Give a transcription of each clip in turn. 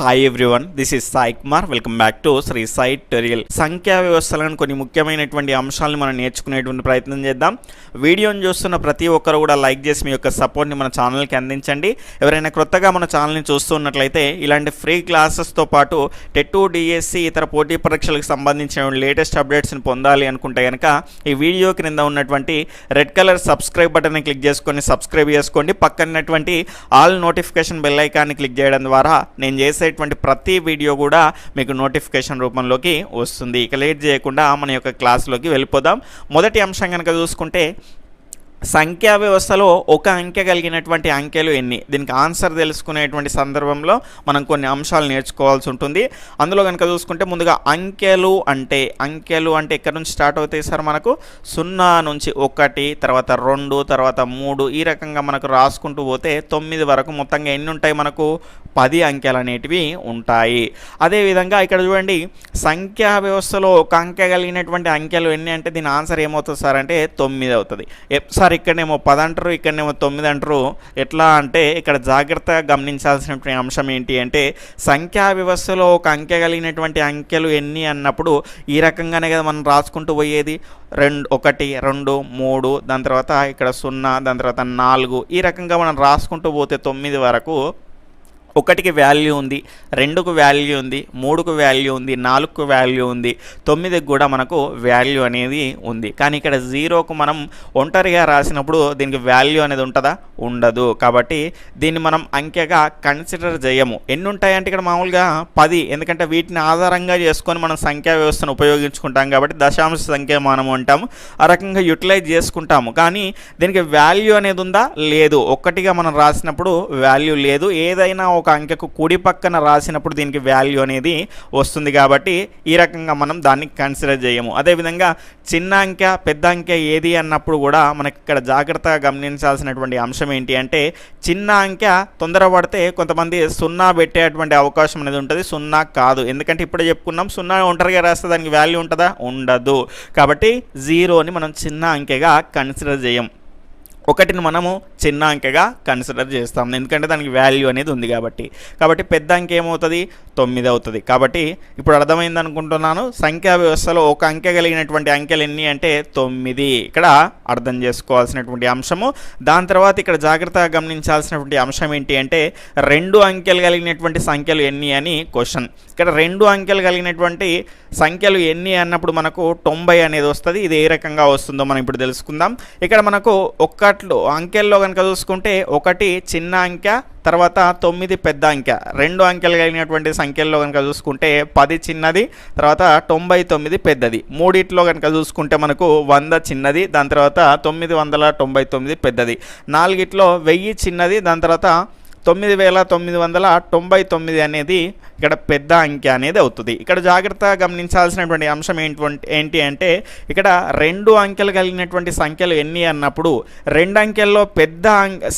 Hi everyone this is Sai Kumar welcome back to Shri Sai టెరియల్ సంఖ్యా వ్యవస్థలను కొన్ని ముఖ్యమైనటువంటి అంశాలను మనం నేర్చుకునేటువంటి ప్రయత్నం చేద్దాం. వీడియోని చూస్తున్న ప్రతి ఒక్కరు కూడా లైక్ చేసి మీ యొక్క సపోర్ట్ని మన ఛానల్కి అందించండి. ఎవరైనా క్రొత్తగా మన ఛానల్ని చూస్తున్నట్లయితే ఇలాంటి ఫ్రీ క్లాసెస్తో పాటు టెట్టు డిఎస్సి ఇతర పోటీ పరీక్షలకు సంబంధించిన లేటెస్ట్ అప్డేట్స్ని పొందాలి అనుకుంటే కనుక ఈ వీడియో క్రింద ఉన్నటువంటి రెడ్ కలర్ సబ్స్క్రైబ్ బటన్ని క్లిక్ చేసుకొని సబ్స్క్రైబ్ చేసుకోండి. పక్కనటువంటి ఆల్ నోటిఫికేషన్ బెల్ ఐకాన్ని క్లిక్ చేయడం ద్వారా నేను చేసే చేసేటువంటి ప్రతి వీడియో కూడా మీకు నోటిఫికేషన్ రూపంలోకి వస్తుంది. ఇక లేట్ చేయకుండా మన యొక్క క్లాస్లోకి వెళ్ళిపోదాం. మొదటి అంశం కనుక చూసుకుంటే సంఖ్యా వ్యవస్థలో ఒక అంకె కలిగినటువంటి అంకెలు ఎన్ని? దీనికి ఆన్సర్ తెలుసుకునేటువంటి సందర్భంలో మనం కొన్ని అంశాలు నేర్చుకోవాల్సి ఉంటుంది. అందులో కనుక చూసుకుంటే ముందుగా అంకెలు అంటే అంకెలు అంటే ఎక్కడి నుంచి స్టార్ట్ అవుతాయి సార్ మనకు? సున్నా నుంచి ఒకటి తర్వాత రెండు తర్వాత మూడు ఈ రకంగా మనకు రాసుకుంటూ పోతే తొమ్మిది వరకు మొత్తంగా ఎన్ని ఉంటాయి మనకు? పది అంకెలు అనేటివి ఉంటాయి. అదేవిధంగా ఇక్కడ చూడండి సంఖ్యా వ్యవస్థలో ఒక అంకె కలిగినటువంటి అంకెలు ఎన్ని అంటే దీని ఆన్సర్ ఏమవుతుంది సార్ అంటే తొమ్మిది అవుతుంది. ఎప్ మరి ఇక్కడనేమో పది అంటారు ఇక్కడనేమో తొమ్మిది అంటారు ఎట్లా అంటే ఇక్కడ జాగ్రత్తగా గమనించాల్సినటువంటి అంశం ఏంటి అంటే సంఖ్యా వ్యవస్థలో ఒక అంకె కలిగినటువంటి అంకెలు ఎన్ని అన్నప్పుడు ఈ రకంగానే కదా మనం రాసుకుంటూ పోయేది. రెండు ఒకటి రెండు మూడు దాని తర్వాత ఇక్కడ సున్నా దాని తర్వాత నాలుగు ఈ రకంగా మనం రాసుకుంటూ పోతే తొమ్మిది వరకు ఒకటికి వాల్యూ ఉంది రెండుకు వాల్యూ ఉంది మూడుకు వాల్యూ ఉంది నాలుగుకు వాల్యూ ఉంది తొమ్మిదికి కూడా మనకు వాల్యూ అనేది ఉంది. కానీ ఇక్కడ జీరోకు మనం ఒంటరిగా రాసినప్పుడు దీనికి వాల్యూ అనేది ఉంటుందా? ఉండదు. కాబట్టి దీన్ని మనం అంకెగా కన్సిడర్ చేయము. ఎన్ని ఉంటాయంటే ఇక్కడ మామూలుగా పది. ఎందుకంటే వీటిని ఆధారంగా చేసుకొని మనం సంఖ్యా వ్యవస్థను ఉపయోగించుకుంటాం కాబట్టి దశాంశ సంఖ్య మనం అంటాము. ఆ రకంగా యూటిలైజ్ చేసుకుంటాము. కానీ దీనికి వాల్యూ అనేది ఉందా? లేదు. ఒక్కటిగా మనం రాసినప్పుడు వాల్యూ లేదు. ఏదైనా ఒక అంకెకు కుడి పక్కన రాసినప్పుడు దీనికి వాల్యూ అనేది వస్తుంది కాబట్టి ఈ రకంగా మనం దాన్ని కన్సిడర్ చేయము. అదేవిధంగా చిన్న అంకె పెద్ద అంకె ఏది అన్నప్పుడు కూడా మనకి ఇక్కడ జాగ్రత్తగా గమనించాల్సినటువంటి అంశం ఏంటి అంటే చిన్న అంకె తొందరపడితే కొంతమంది సున్నా పెట్టేటువంటి అవకాశం అనేది ఉంటుంది. సున్నా కాదు. ఎందుకంటే ఇప్పుడే చెప్పుకున్నాం సున్నా ఒంటరిగా రాస్తే దానికి వాల్యూ ఉంటుందా? ఉండదు. కాబట్టి జీరోని మనం చిన్న అంకెగా కన్సిడర్ చేయం ఒకటిని మనము చిన్న అంకెగా కన్సిడర్ చేస్తాం. ఎందుకంటే దానికి వాల్యూ అనేది ఉంది కాబట్టి. కాబట్టి పెద్ద అంకె ఏమవుతుంది? తొమ్మిది అవుతుంది. కాబట్టి ఇప్పుడు అర్థమైంది అనుకుంటున్నాను. సంఖ్యా వ్యవస్థలో ఒక అంకె కలిగినటువంటి అంకెలు ఎన్ని అంటే తొమ్మిది. ఇక్కడ అర్థం చేసుకోవాల్సినటువంటి అంశము. దాని తర్వాత ఇక్కడ జాగ్రత్తగా గమనించాల్సినటువంటి అంశం ఏంటి అంటే రెండు అంకెలు కలిగినటువంటి సంఖ్యలు ఎన్ని అని క్వశ్చన్ ఇక్కడ రెండు అంకెలు కలిగినటువంటి సంఖ్యలు ఎన్ని అన్నప్పుడు మనకు తొంభై అనేది వస్తుంది. ఇది ఏ రకంగా వస్తుందో మనం ఇప్పుడు తెలుసుకుందాం. ఇక్కడ మనకు ఒక్క ఒక్కట్లు అంకెల్లో కనుక చూసుకుంటే ఒకటి చిన్న అంకె తర్వాత తొమ్మిది పెద్ద అంకె. రెండు అంకెలు కలిగినటువంటి సంఖ్యల్లో కనుక చూసుకుంటే పది చిన్నది తర్వాత తొంభై తొమ్మిది పెద్దది. మూడిట్లో కనుక చూసుకుంటే మనకు వంద చిన్నది దాని తర్వాత తొమ్మిది వందల తొంభై తొమ్మిది పెద్దది. నాలుగిట్లో వెయ్యి చిన్నది దాని తర్వాత తొమ్మిది వేల తొమ్మిది వందల తొంభై తొమ్మిది అనేది ఇక్కడ పెద్ద అంకె అనేది అవుతుంది. ఇక్కడ జాగ్రత్తగా గమనించాల్సినటువంటి అంశం ఏంటి ఏంటి అంటే ఇక్కడ రెండు అంకెలు కలిగినటువంటి సంఖ్యలు ఎన్ని అన్నప్పుడు రెండు అంకెల్లో పెద్ద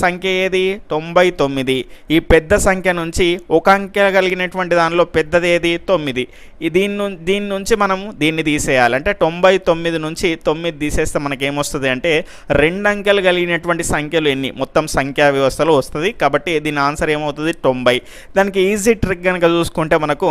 సంఖ్య ఏది? తొంభై తొమ్మిది. ఈ పెద్ద సంఖ్య నుంచి ఒక అంకె కలిగినటువంటి దానిలో పెద్దది ఏది? తొమ్మిది. దీని దీని నుంచి మనం దీన్ని తీసేయాలి. అంటే తొంభై తొమ్మిది నుంచి తొమ్మిది తీసేస్తే మనకి ఏమొస్తుంది అంటే రెండు అంకెలు కలిగినటువంటి సంఖ్యలు ఎన్ని? మొత్తం సంఖ్యా వ్యవస్థలో వస్తుంది. కాబట్టి దీని ఆన్సర్ ఏమవుతుంది? తొంభై. దానికి ఈజీ ట్రిక్ కనుక చూసుకుంటే మనకు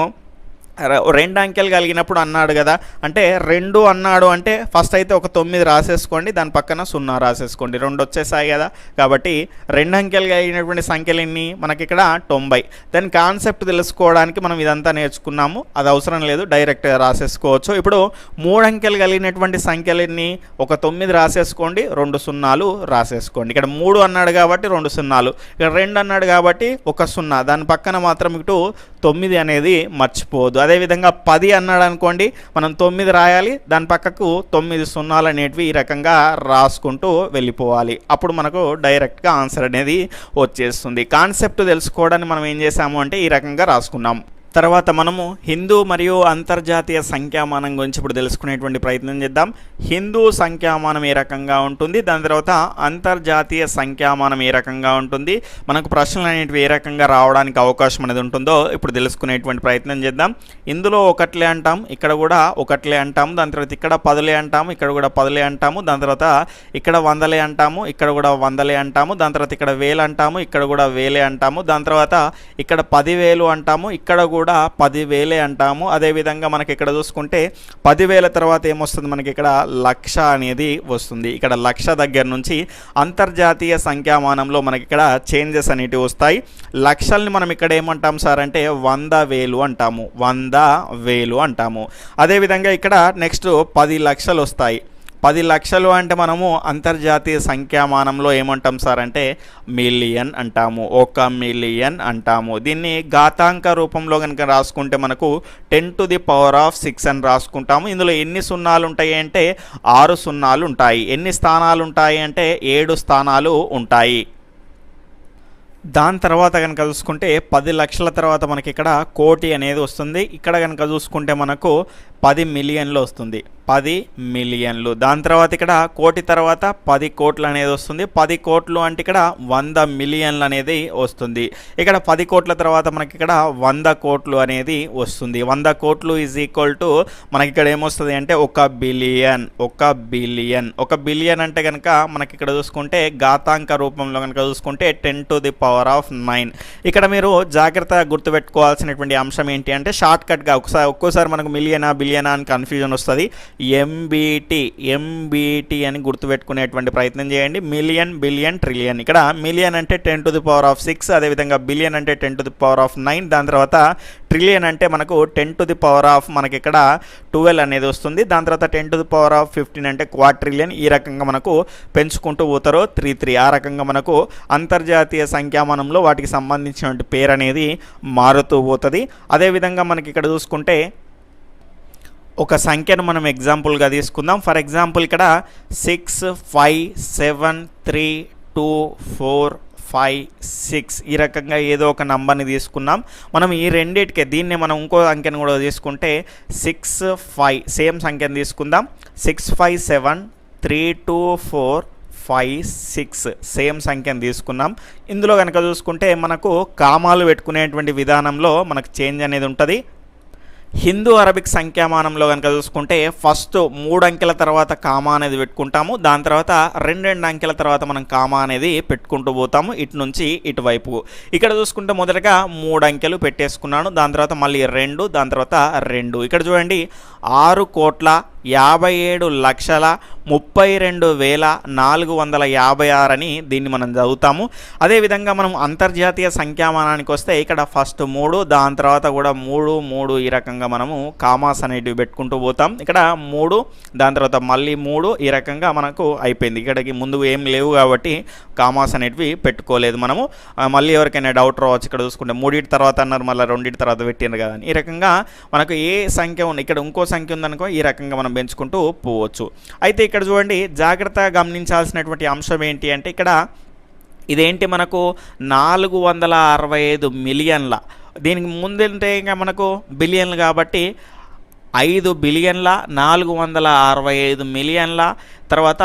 రెండు అంకెలు కలిగినప్పుడు అన్నాడు కదా. అంటే రెండు అన్నాడు అంటే ఫస్ట్ అయితే ఒక తొమ్మిది రాసేసుకోండి దాని పక్కన సున్నా రాసేసుకోండి. రెండు వచ్చేసాయి కదా. కాబట్టి రెండు అంకెలు కలిగినటువంటి సంఖ్యలు ఎన్ని? మనకి ఇక్కడ తొంభై. దాని కాన్సెప్ట్ తెలుసుకోవడానికి మనం ఇదంతా నేర్చుకున్నాము. అది అవసరం లేదు డైరెక్ట్గా రాసేసుకోవచ్చు. ఇప్పుడు మూడు అంకెలు కలిగినటువంటి సంఖ్యలు ఎన్ని? ఒక తొమ్మిది రాసేసుకోండి రెండు సున్నాలు రాసేసుకోండి. ఇక్కడ మూడు అన్నాడు కాబట్టి రెండు సున్నాలు. ఇక్కడ రెండు అన్నాడు కాబట్టి ఒక సున్నా. దాని పక్కన మాత్రం ఇటు తొమ్మిది అనేది మర్చిపోదు. అదేవిధంగా పది అన్నాడు అనుకోండి మనం తొమ్మిది రాయాలి దాని పక్కకు తొమ్మిది సున్నాలు అనేటివి ఈ రకంగా రాసుకుంటూ వెళ్ళిపోవాలి. అప్పుడు మనకు డైరెక్ట్గా ఆన్సర్ అనేది వచ్చేస్తుంది. కాన్సెప్ట్ తెలుసుకోవడానికి మనం ఏం చేసాము అంటే ఈ రకంగా రాసుకున్నాం. తర్వాత మనము హిందూ మరియు అంతర్జాతీయ సంఖ్యామానం గురించి ఇప్పుడు తెలుసుకునేటువంటి ప్రయత్నం చేద్దాం. హిందూ సంఖ్యామానం ఏ రకంగా ఉంటుంది? దాని తర్వాత అంతర్జాతీయ సంఖ్యామానం ఏ రకంగా ఉంటుంది? మనకు ప్రశ్నలు అనేటివి ఏ రకంగా రావడానికి అవకాశం అనేది ఉంటుందో ఇప్పుడు తెలుసుకునేటువంటి ప్రయత్నం చేద్దాం. ఇందులో ఒకట్లే అంటాం ఇక్కడ కూడా ఒకట్లే అంటాము దాని తర్వాత ఇక్కడ పదులే అంటాము ఇక్కడ కూడా పదులే అంటాము దాని తర్వాత ఇక్కడ వందలే అంటాము ఇక్కడ కూడా వందలే అంటాము దాని తర్వాత ఇక్కడ వేలు అంటాము ఇక్కడ కూడా వేలే అంటాము దాని తర్వాత ఇక్కడ పదివేలు అంటాము ఇక్కడ కూడా కూడా పదివేలే అంటాము. అదేవిధంగా మనకి ఇక్కడ చూసుకుంటే పదివేల తర్వాత ఏమొస్తుంది? మనకి ఇక్కడ లక్ష అనేది వస్తుంది. ఇక్కడ లక్ష దగ్గర నుంచి అంతర్జాతీయ సంఖ్యామానంలో మనకి ఇక్కడ చేంజెస్ అనేటివి వస్తాయి. లక్షల్ని మనం ఇక్కడ ఏమంటాం సార్ అంటే వంద వేలు అంటాము. వంద వేలు అంటాము. అదేవిధంగా ఇక్కడ నెక్స్ట్ పది లక్షలు వస్తాయి. పది లక్షలు అంటే మనము అంతర్జాతీయ సంఖ్యామానంలో ఏమంటాం సార్ అంటే మిలియన్ అంటాము. ఒక మిలియన్ అంటాము. దీన్ని ఘాతాంక రూపంలో కనుక రాసుకుంటే మనకు ten to the power of six అని రాసుకుంటాము. ఇందులో ఎన్ని సున్నాలు ఉంటాయి అంటే ఆరు సున్నాలు ఉంటాయి. ఎన్ని స్థానాలు ఉంటాయి అంటే ఏడు స్థానాలు ఉంటాయి. దాని తర్వాత కనుక చూసుకుంటే పది లక్షల తర్వాత మనకి ఇక్కడ కోటి అనేది వస్తుంది. ఇక్కడ కనుక చూసుకుంటే మనకు పది మిలియన్లు వస్తుంది. పది మిలియన్లు. దాని తర్వాత ఇక్కడ కోటి తర్వాత పది కోట్లు అనేది వస్తుంది. పది కోట్లు అంటే ఇక్కడ వంద మిలియన్లు అనేది వస్తుంది. ఇక్కడ పది కోట్ల తర్వాత మనకి ఇక్కడ వంద కోట్లు అనేది వస్తుంది. వంద కోట్లు ఈజ్ ఈక్వల్ టు మనకి ఇక్కడ ఏమొస్తుంది అంటే ఒక బిలియన్. ఒక బిలియన్. ఒక బిలియన్ అంటే కనుక మనకి ఇక్కడ చూసుకుంటే ఘాతాంక రూపంలో కనుక చూసుకుంటే ten to the power of nine ఇక్కడ మీరు జాగ్రత్తగా గుర్తుపెట్టుకోవాల్సినటువంటి అంశం ఏంటి అంటే షార్ట్ కట్గా ఒకసారి ఒక్కోసారి మనకు మిలియనా బిలియన్ అని కన్ఫ్యూజన్ వస్తుంది. ఎంబీటీ ఎంబీటీ అని గుర్తుపెట్టుకునేటువంటి ప్రయత్నం చేయండి. మిలియన్ బిలియన్ ట్రిలియన్ ఇక్కడ మిలియన్ అంటే ten to the power of six అదేవిధంగా బిలియన్ అంటే ten to the power of nine దాని తర్వాత ట్రిలియన్ అంటే మనకు ten to the power of మనకి ఇక్కడ ట్వెల్వ్ అనేది వస్తుంది. దాని తర్వాత ten to the power of fifteen అంటే క్వాట్రిలియన్ ఈ రకంగా మనకు పెంచుకుంటూ పోతారు. త్రీ త్రీ ఆ రకంగా మనకు అంతర్జాతీయ సంఖ్యామానంలో వాటికి సంబంధించినటువంటి పేరు అనేది మారుతూ పోతుంది. అదేవిధంగా మనకి ఇక్కడ చూసుకుంటే ఒక సంఖ్యను మనం ఎగ్జాంపుల్గా తీసుకుందాం. ఫర్ ఎగ్జాంపుల్ ఇక్కడ six five seven three two four five six ఈ రకంగా ఏదో ఒక నంబర్ని తీసుకున్నాం. మనం ఈ రెండింటికే దీన్ని మనం ఇంకో సంఖ్యను కూడా తీసుకుంటే సిక్స్ ఫైవ్ సేమ్ సంఖ్యను తీసుకుందాం. Six five seven three two four five six same సంఖ్యను తీసుకున్నాం. ఇందులో కనుక చూసుకుంటే మనకు కామాలు పెట్టుకునేటువంటి విధానంలో మనకు చేంజ్ అనేది ఉంటుంది. హిందూ అరబిక్ సంఖ్యామానంలో కనుక చూసుకుంటే ఫస్ట్ మూడు అంకెల తర్వాత కామా అనేది పెట్టుకుంటాము. దాని తర్వాత రెండు రెండు అంకెల తర్వాత మనం కామా అనేది పెట్టుకుంటూ పోతాము ఇటు నుంచి ఇటువైపు ఇక్కడ చూసుకుంటే మొదటగా మూడు అంకెలు పెట్టేసుకున్నాను. దాని తర్వాత మళ్ళీ రెండు దాని తర్వాత రెండు. ఇక్కడ చూడండి ఆరు కోట్ల యాభై ఏడు లక్షల ముప్పై రెండు వేల నాలుగు వందల యాభై ఆరు అని దీన్ని మనం చదువుతాము. అదేవిధంగా మనం అంతర్జాతీయ సంఖ్యామానానికి వస్తే ఇక్కడ ఫస్ట్ మూడు దాని తర్వాత కూడా మూడు మూడు ఈ రకంగా మనము కామాస్ అనేటివి పెట్టుకుంటూ పోతాం. ఇక్కడ మూడు దాని తర్వాత మళ్ళీ మూడు ఈ రకంగా మనకు అయిపోయింది. ఇక్కడికి ముందు ఏం లేవు కాబట్టి కామాస్ అనేటివి పెట్టుకోలేదు మనము. మళ్ళీ ఎవరికైనా డౌట్ రావచ్చు ఇక్కడ చూసుకుంటే. మూడింటి తర్వాత అన్నారు మళ్ళీ రెండింటి తర్వాత పెట్టినారు కదా ఈ రకంగా మనకు ఏ సంఖ్య ఉంది? ఇక్కడ ఇంకో సంఖ్య ఉందనుకో ఈ రకంగా మనం పెంచుకుంటూ పోవచ్చు. అయితే ఇక్కడ చూడండి జాగ్రత్తగా గమనించాల్సినటువంటి అంశం ఏంటి అంటే ఇక్కడ ఇదేంటి మనకు నాలుగు వందల అరవై ఐదు మిలియన్ల. దీనికి ముందంటే ఇంకా మనకు బిలియన్లు కాబట్టి ఐదు బిలియన్ల నాలుగు వందల అరవై ఐదు మిలియన్ల తర్వాత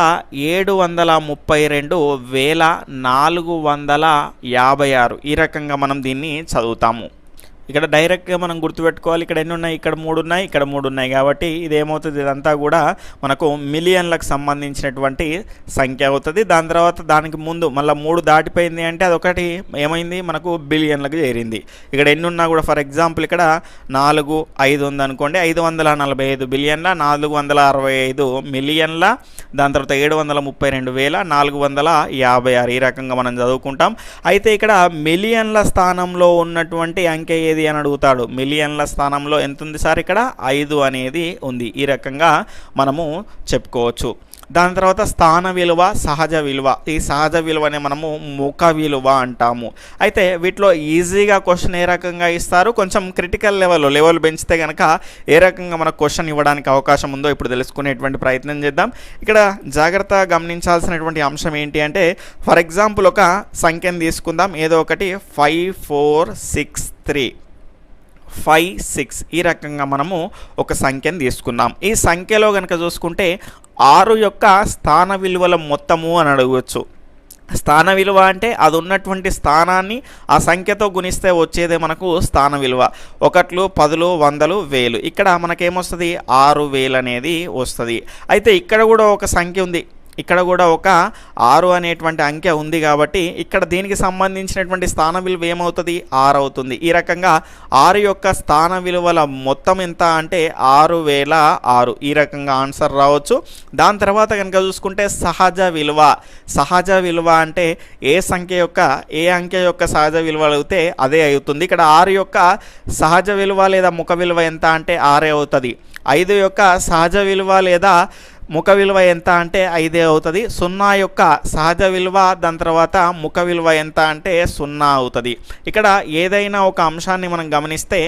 ఏడు వందల ముప్పై రెండు వేల నాలుగు వందల యాభై ఆరు. ఈ రకంగా మనం దీన్ని చదువుతాము. ఇక్కడ డైరెక్ట్గా మనం గుర్తుపెట్టుకోవాలి ఇక్కడ ఎన్ని ఉన్నాయి ఇక్కడ మూడు ఉన్నాయి ఇక్కడ మూడు ఉన్నాయి కాబట్టి ఇది ఏమవుతుంది ఇదంతా కూడా మనకు మిలియన్లకు సంబంధించినటువంటి సంఖ్య అవుతుంది. దాని తర్వాత దానికి ముందు మళ్ళీ మూడు దాటిపోయింది అంటే అదొకటి ఏమైంది? మనకు బిలియన్లకు చేరింది. ఇక్కడ ఎన్ని ఉన్నా కూడా ఫర్ ఎగ్జాంపుల్ ఇక్కడ నాలుగు ఐదు ఉందనుకోండి ఐదు వందల నలభై ఐదు బిలియన్ల నాలుగు వందల అరవై ఐదు మిలియన్ల దాని తర్వాత ఏడు వందల ముప్పై రెండు వేల నాలుగు వందల యాభై ఆరు ఈ రకంగా మనం చదువుకుంటాం. అయితే ఇక్కడ మిలియన్ల స్థానంలో ఉన్నటువంటి అంకె ఏది? అని అడుగుతాడు. మిలియన్ల స్థానంలో ఎంత ఉంది సార్ ఇక్కడ? ఐదు అనేది ఉంది. ఈ రకంగా మనము చెప్పుకోవచ్చు. దాని తర్వాత స్థాన విలువ సహజ విలువ. ఈ సహజ విలువనే మనము ముఖ విలువ అంటాము. అయితే వీటిలో ఈజీగా క్వశ్చన్ ఏ రకంగా ఇస్తారు? కొంచెం క్రిటికల్ లెవెల్ లెవెల్ పెంచితే కనుక ఏ రకంగా మనకు క్వశ్చన్ ఇవ్వడానికి అవకాశం ఉందో ఇప్పుడు తెలుసుకునేటువంటి ప్రయత్నం చేద్దాం. ఇక్కడ జాగ్రత్తగా గమనించాల్సినటువంటి అంశం ఏంటి అంటే ఫర్ ఎగ్జాంపుల్ ఒక సంఖ్యను తీసుకుందాం. ఏదో ఒకటి five four six three. Five six ఈ రకంగా మనము ఒక సంఖ్యను తీసుకున్నాం ఈ సంఖ్యలో కనుక చూసుకుంటే ఆరు యొక్క స్థాన విలువల మొత్తము అని అడగవచ్చు. స్థాన విలువ అంటే అది ఉన్నటువంటి స్థానాన్ని ఆ సంఖ్యతో గుణిస్తే వచ్చేదే మనకు స్థాన విలువ. ఒకట్లు పదులు వందలు వేలు. ఇక్కడ మనకేమొస్తుంది? ఆరు వేలు అనేది వస్తుంది. అయితే ఇక్కడ కూడా ఒక సంఖ్య ఉంది. ఇక్కడ కూడా ఒక ఆరు అనేటువంటి అంకె ఉంది కాబట్టి ఇక్కడ దీనికి సంబంధించినటువంటి స్థాన విలువ ఏమవుతుంది? ఆరు అవుతుంది. ఈ రకంగా ఆరు యొక్క స్థాన విలువల మొత్తం ఎంత అంటే ఆరు వేల ఆరు. ఈ రకంగా ఆన్సర్ రావచ్చు. దాని తర్వాత కనుక చూసుకుంటే సహజ విలువ. సహజ విలువ అంటే ఏ సంఖ్య యొక్క ఏ అంకె యొక్క సహజ విలువ అయితే అదే అవుతుంది. ఇక్కడ ఆరు యొక్క సహజ విలువ లేదా ముఖ విలువ ఎంత అంటే ఆరే అవుతుంది. ఐదు యొక్క సహజ విలువ లేదా ముఖ విలువ ఎంత అంటే ఐదే అవుతుంది. సున్నా యొక్క సహజ విలువ దాని తర్వాత ముఖ విలువ ఎంత అంటే సున్నా అవుతుంది. ఇక్కడ ఏదైనా ఒక అంశాన్ని మనం గమనిస్తే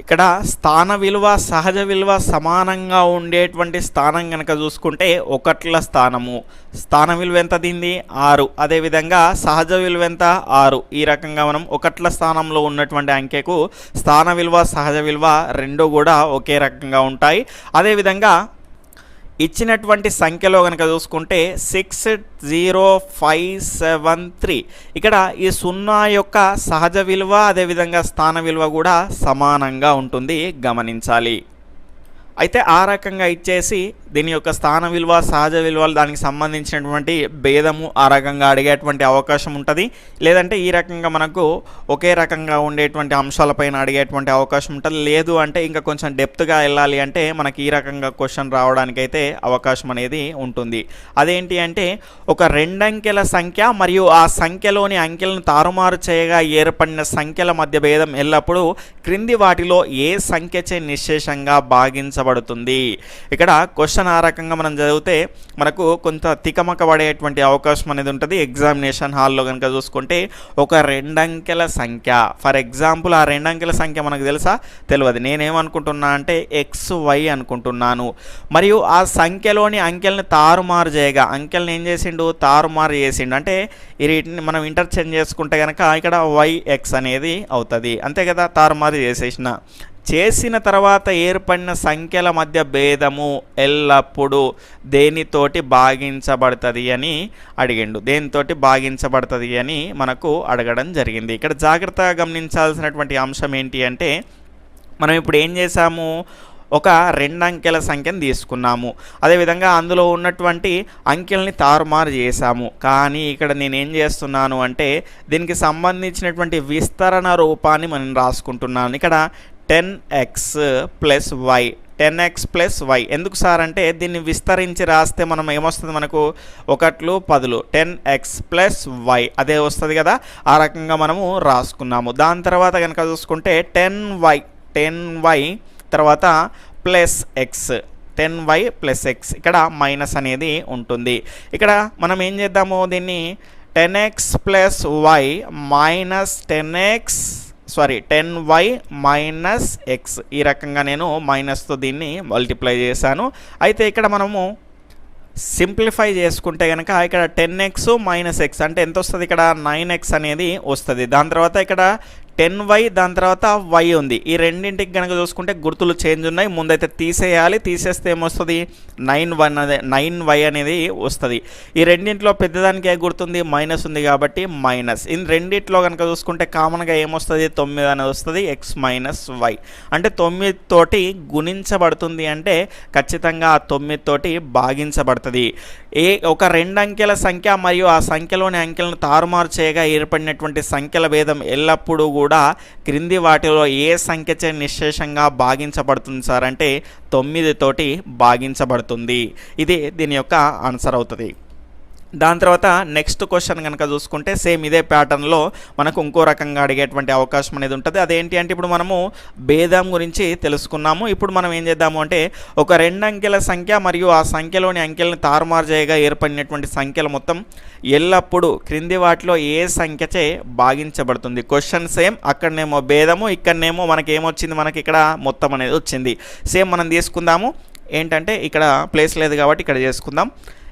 ఇక్కడ స్థాన విలువ సహజ విలువ సమానంగా ఉండేటువంటి స్థానం కనుక చూసుకుంటే ఒకట్ల స్థానము. స్థాన విలువ ఎంత దీంది ఆరు. అదేవిధంగా సహజ విలువ ఎంత? ఆరు. ఈ రకంగా మనం ఒకట్ల స్థానంలో ఉన్నటువంటి అంకెకు స్థాన విలువ సహజ విలువ రెండు కూడా ఒకే రకంగా ఉంటాయి. అదేవిధంగా ఇచ్చినటువంటి సంఖ్యలో కనుక చూసుకుంటే six zero five seven three. ఇక్కడ ఈ సున్నా యొక్క సహజ విలువ అదేవిధంగా స్థాన విలువ కూడా సమానంగా ఉంటుంది. గమనించాలి. అయితే ఆ రకంగా ఇచ్చేసి దీని యొక్క స్థాన విలువ సహజ విలువలు దానికి సంబంధించినటువంటి భేదము ఆ రకంగా అడిగేటువంటి అవకాశం ఉంటుంది. లేదంటే ఈ రకంగా మనకు ఒకే రకంగా ఉండేటువంటి అంశాలపైన అడిగేటువంటి అవకాశం ఉంటుంది. లేదు అంటే ఇంకా కొంచెం డెప్త్గా వెళ్ళాలి అంటే మనకి ఈ రకంగా క్వశ్చన్ రావడానికైతే అవకాశం అనేది ఉంటుంది. అదేంటి అంటే ఒక రెండంకెల సంఖ్య మరియు ఆ సంఖ్యలోని అంకెలను తారుమారు చేయగా ఏర్పడిన సంఖ్యల మధ్య భేదం ఎల్లప్పుడూ క్రింది వాటిలో ఏ సంఖ్యచే నిశ్శేషంగా పడుతుంది. ఇక్కడ క్వశ్చన్ ఆ రకంగా మనం చదివితే మనకు కొంత తికమక పడేటువంటి అవకాశం అనేది ఉంటుంది. ఎగ్జామినేషన్ హాల్లో కనుక చూసుకుంటే ఒక రెండంకెల సంఖ్య. ఫర్ ఎగ్జాంపుల్ ఆ రెండంకెల సంఖ్య మనకు తెలుసా? తెలియదు. నేనేమనుకుంటున్నా అంటే ఎక్స్ వై అనుకుంటున్నాను. మరియు ఆ సంఖ్యలోని అంకెల్ని తారుమారు చేయగా అంకెల్ని ఏం చేసిండు? తారుమారు చేసిండు. అంటే వీటిని మనం ఇంటర్చేంజ్ చేసుకుంటే కనుక ఇక్కడ వై ఎక్స్ అనేది అవుతుంది. అంతే కదా? తారుమారు చేసేసిన. చేసిన తర్వాత ఏర్పడిన సంఖ్యల మధ్య భేదము ఎల్లప్పుడూ దేనితోటి భాగించబడుతుంది అని అడిగిండు. దేనితోటి భాగించబడుతుంది అని మనకు అడగడం జరిగింది. ఇక్కడ జాగ్రత్తగా గమనించాల్సినటువంటి అంశం ఏంటి అంటే మనం ఇప్పుడు ఏం చేసాము ఒక రెండు అంకెల సంఖ్యను తీసుకున్నాము. అదేవిధంగా అందులో ఉన్నటువంటి అంకెల్ని తారుమారు చేశాము. కానీ ఇక్కడ నేనేం చేస్తున్నాను అంటే దీనికి సంబంధించినటువంటి విస్తరణ రూపాన్ని మనం రాసుకుంటున్నాను. ఇక్కడ ten x plus y. Ten x plus y. ఎందుకు సార్ అంటే దీన్ని విస్తరించి రాస్తే మనం ఏమొస్తుంది మనకు? ఒకట్లు పదులు. Ten x plus y. అదే వస్తుంది కదా? ఆ రకంగా మనము రాసుకున్నాము. దాని తర్వాత కనుక చూసుకుంటే టెన్ వై. టెన్ వై తర్వాత plus x. Ten y plus x. ఇక్కడ మైనస్ అనేది ఉంటుంది. ఇక్కడ మనం ఏం చేద్దాము దీన్ని? Ten x plus y minus ten x sorry ten y minus x ఈ రకంగా నేను మైనస్తో దీన్ని మల్టిప్లై చేశాను. అయితే ఇక్కడ మనము సింప్లిఫై చేసుకుంటే కనుక ఇక్కడ టెన్ ఎక్స్ మైనస్ ఎక్స్ అంటే ఎంత వస్తుంది ఇక్కడ? నైన్ ఎక్స్ అనేది వస్తుంది. దాని తర్వాత ఇక్కడ టెన్ వై దాని తర్వాత వై ఉంది. ఈ రెండింటికి కనుక చూసుకుంటే గుర్తులు చేంజ్ ఉన్నాయి. ముందైతే తీసేయాలి. తీసేస్తే ఏమొస్తుంది? నైన్ వన్ అదే నైన్ వై అనేది వస్తుంది. ఈ రెండింటిలో పెద్దదానికి ఏ గుర్తుంది? మైనస్ ఉంది కాబట్టి మైనస్ ఈ రెండింటిలో కనుక చూసుకుంటే కామన్గా ఏమొస్తుంది? తొమ్మిది అనేది వస్తుంది. ఎక్స్ మైనస్ వై అంటే తొమ్మిది తోటి గుణించబడుతుంది అంటే ఖచ్చితంగా ఆ తొమ్మిది తోటి భాగించబడుతుంది. ఏ ఒక రెండు అంకెల సంఖ్య మరియు ఆ సంఖ్యలోని అంకెలను తారుమారు చేయగా ఏర్పడినటువంటి సంఖ్యల భేదం ఎల్లప్పుడూ కూడా కూడా క్రింది వాటిలో ఏ సంఖ్యచే నిశ్శేషంగా భాగించబడుతుంది సార్? అంటే తొమ్మిది తోటి భాగించబడుతుంది. ఇది దీని యొక్క ఆన్సర్ అవుతుంది. దాని తర్వాత నెక్స్ట్ క్వశ్చన్ కనుక చూసుకుంటే సేమ్ ఇదే ప్యాటర్న్లో మనకు ఇంకో రకంగా అడిగేటువంటి అవకాశం అనేది ఉంటుంది. అదేంటి అంటే ఇప్పుడు మనము భేదం గురించి తెలుసుకున్నాము. ఇప్పుడు మనం ఏం చేద్దాము అంటే ఒక రెండు అంకెల సంఖ్య మరియు ఆ సంఖ్యలోని అంకెలను తారుమారు చేయగా ఏర్పడినటువంటి సంఖ్యలు మొత్తం ఎల్లప్పుడూ క్రింది వాటిలో ఏ సంఖ్యచే భాగించబడుతుంది. క్వశ్చన్ సేమ్ అక్కడనేమో భేదము ఇక్కడనేమో మనకేమొచ్చింది? మనకి ఇక్కడ మొత్తం అనేది వచ్చింది. సేమ్ మనం తీసుకుందాము. ఏంటంటే ఇక్కడ ప్లేస్ లేదు కాబట్టి ఇక్కడ చేసుకుందాం.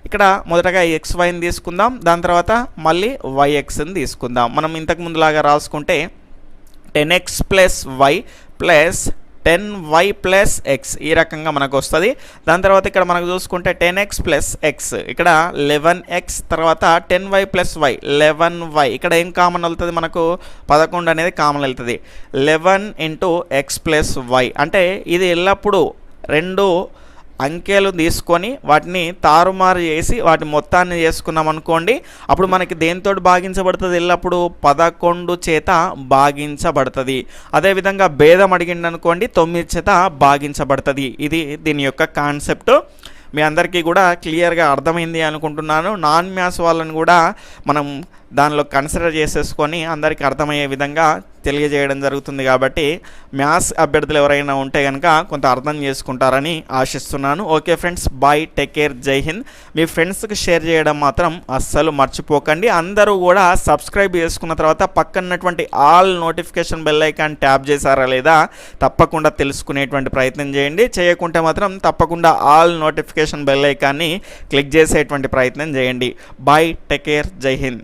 ఇక్కడ మొదటగా ఎక్స్ వైని తీసుకుందాం. దాని తర్వాత మళ్ళీ వైఎక్స్ని తీసుకుందాం. మనం ఇంతకు ముందులాగా రాసుకుంటే ten x plus y plus ten y plus x ఈ రకంగా మనకు వస్తుంది దాని తర్వాత ఇక్కడ మనకు చూసుకుంటే టెన్ ఎక్స్ ప్లస్ ఎక్స్ ఇక్కడ లెవెన్ ఎక్స్ తర్వాత ten y plus y eleven y ఇక్కడ ఏం కామన్ వెళ్తుంది మనకు? పదకొండు అనేది కామన్ వెళ్తుంది. Eleven into x plus y అంటే ఇది ఎల్లప్పుడూ రెండు అంకెలు తీసుకొని వాటిని తారుమారు చేసి వాటి మొత్తాన్ని చేసుకున్నాం అనుకోండి అప్పుడు మనకి దేంతో భాగించబడుతుంది? ఎల్లప్పుడు పదకొండు చేత భాగించబడుతుంది. అదేవిధంగా భేదం అడిగింది అనుకోండి తొమ్మిది చేత భాగించబడుతుంది. ఇది దీని యొక్క కాన్సెప్ట్. మీ అందరికీ కూడా క్లియర్గా అర్థమైంది అనుకుంటున్నాను. నాన్ మ్యాథ్స్ వాళ్ళని కూడా మనం దానిలో కన్సిడర్ చేసేసుకొని అందరికీ అర్థమయ్యే విధంగా తెలియజేయడం జరుగుతుంది కాబట్టి మ్యాథ్స్ అభ్యర్థులు ఎవరైనా ఉంటే కనుక కొంత అర్థం చేసుకుంటారని ఆశిస్తున్నాను. Okay friends bye take care జై హింద్. మీ ఫ్రెండ్స్కి షేర్ చేయడం మాత్రం అస్సలు మర్చిపోకండి. అందరూ కూడా సబ్స్క్రైబ్ చేసుకున్న తర్వాత పక్కనటువంటి all notification bell icon tap చేశారా లేదా తప్పకుండా తెలుసుకునేటువంటి ప్రయత్నం చేయండి. చేయకుంటే మాత్రం తప్పకుండా ఆల్ నోటిఫికేషన్ బెల్ ఐకాన్ని క్లిక్ చేసేటువంటి ప్రయత్నం చేయండి. బాయ్ టేక్ కేర్ జై హింద్.